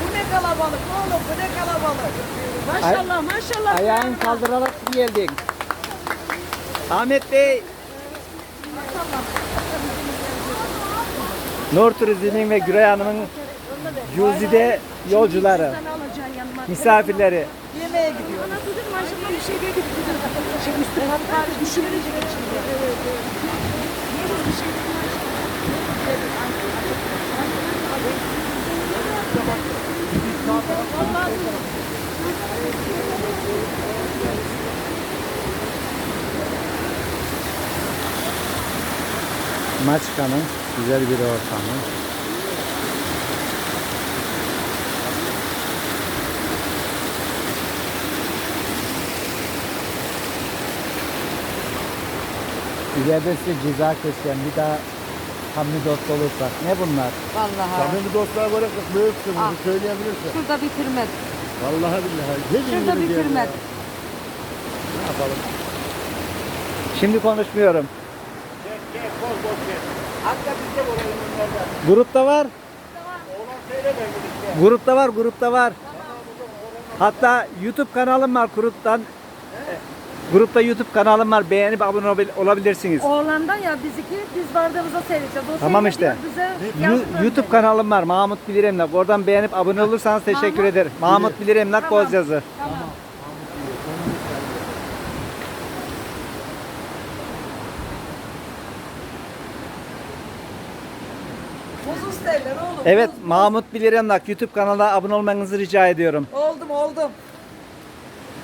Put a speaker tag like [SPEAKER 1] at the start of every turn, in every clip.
[SPEAKER 1] Bu ne kalabalık oğlum bu ne kalabalık.
[SPEAKER 2] Maşallah maşallah.
[SPEAKER 3] Ayağını kaldırarak geldin. Ahmet Bey. Nur Turizm'in ve Güray Hanım'ın Güzide yolcuları, misafirleri.
[SPEAKER 1] Yemeğe gidiyor.
[SPEAKER 2] Bana dedim maşallah bir şey değil. Şey üstü hatta düşürülecek içinde.
[SPEAKER 3] Maçka'nın güzel bir ortamı. İleride size ceza keseceğim. Bir daha hamli dost olursak. Ne bunlar?
[SPEAKER 2] Vallahi.
[SPEAKER 4] Samimi dostlar olarak büyüksün.
[SPEAKER 2] Ah.
[SPEAKER 4] Bunu söyleyebilirsin.
[SPEAKER 2] Şurada bitirmedi.
[SPEAKER 4] Vallahi billahi. Ne
[SPEAKER 2] Şurada
[SPEAKER 4] ya. Ne yapalım?
[SPEAKER 3] Şimdi konuşmuyorum.
[SPEAKER 4] Hatta biz de önlerden.
[SPEAKER 3] Grupta var.
[SPEAKER 4] Oğlan gidip
[SPEAKER 3] Grupta var, grupta var. Hatta YouTube kanalım var gruptan. Grupta YouTube kanalım var. Beğenip abone olabil- olabilirsiniz.
[SPEAKER 2] Oğlandan ya biziki biz vardığımızda seyredeceğiz. O
[SPEAKER 3] Tamam
[SPEAKER 2] seyrediyor,
[SPEAKER 3] işte.
[SPEAKER 2] Bize
[SPEAKER 3] Yu-
[SPEAKER 2] yazıp
[SPEAKER 3] YouTube kanalım var. Mahmut Bilir Emlak. Oradan beğenip abone olursanız teşekkür
[SPEAKER 2] Mahmut-
[SPEAKER 3] ederim. Mahmut Bilir Emlak
[SPEAKER 2] Tamam.
[SPEAKER 3] Bozyazı.
[SPEAKER 2] Tamam.
[SPEAKER 1] Oğlum.
[SPEAKER 3] Evet. Mahmut Bilir Emlak YouTube kanalına abone olmanızı rica ediyorum.
[SPEAKER 1] Oldum oldum.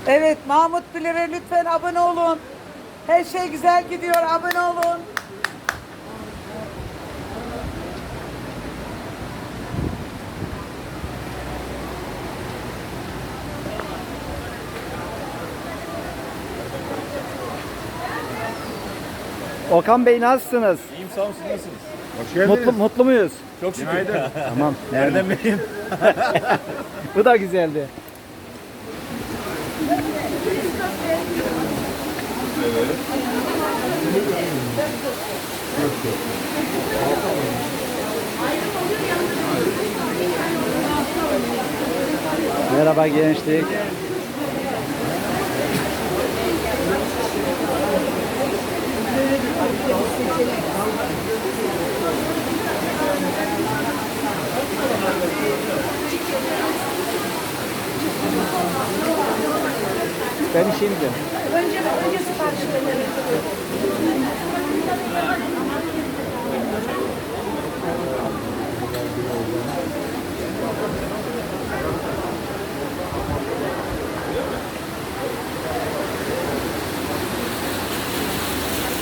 [SPEAKER 1] Evet Mahmut Bilir'e lütfen abone olun. Her şey güzel gidiyor abone olun.
[SPEAKER 3] Okan Bey nasılsınız?
[SPEAKER 5] İyiyim sağ olun siz nasılsınız?
[SPEAKER 4] Hoş geldiniz.
[SPEAKER 3] Mutlu mutlu muyuz?
[SPEAKER 5] Çok şükür.
[SPEAKER 3] Tamam.
[SPEAKER 5] Nereden bileyim?
[SPEAKER 3] Bu da güzeldi. Merhaba gençlik. Ben şimdi.
[SPEAKER 2] Önce önce sipariş verelim.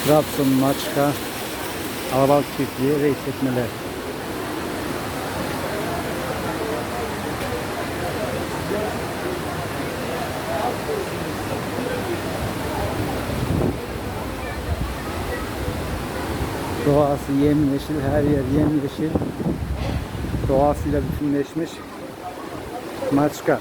[SPEAKER 3] Trabzon, Maçka, Alabalık Çiftliği ve işletmeler. Doğası yemyeşil, her yer yemyeşil. Doğasıyla bütünleşmiş. Maçka.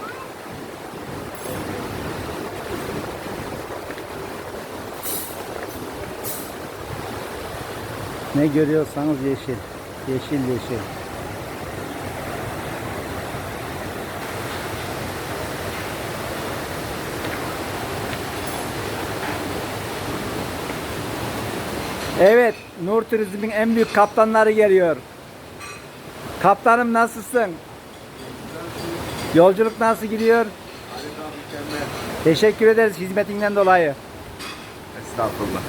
[SPEAKER 3] Ne görüyorsanız yeşil. Yeşil yeşil. Evet, Nur Turizm'in en büyük kaptanları geliyor. Kaptanım nasılsın? Yolculuk nasıl gidiyor? Teşekkür ederiz hizmetinden dolayı.
[SPEAKER 5] Estağfurullah.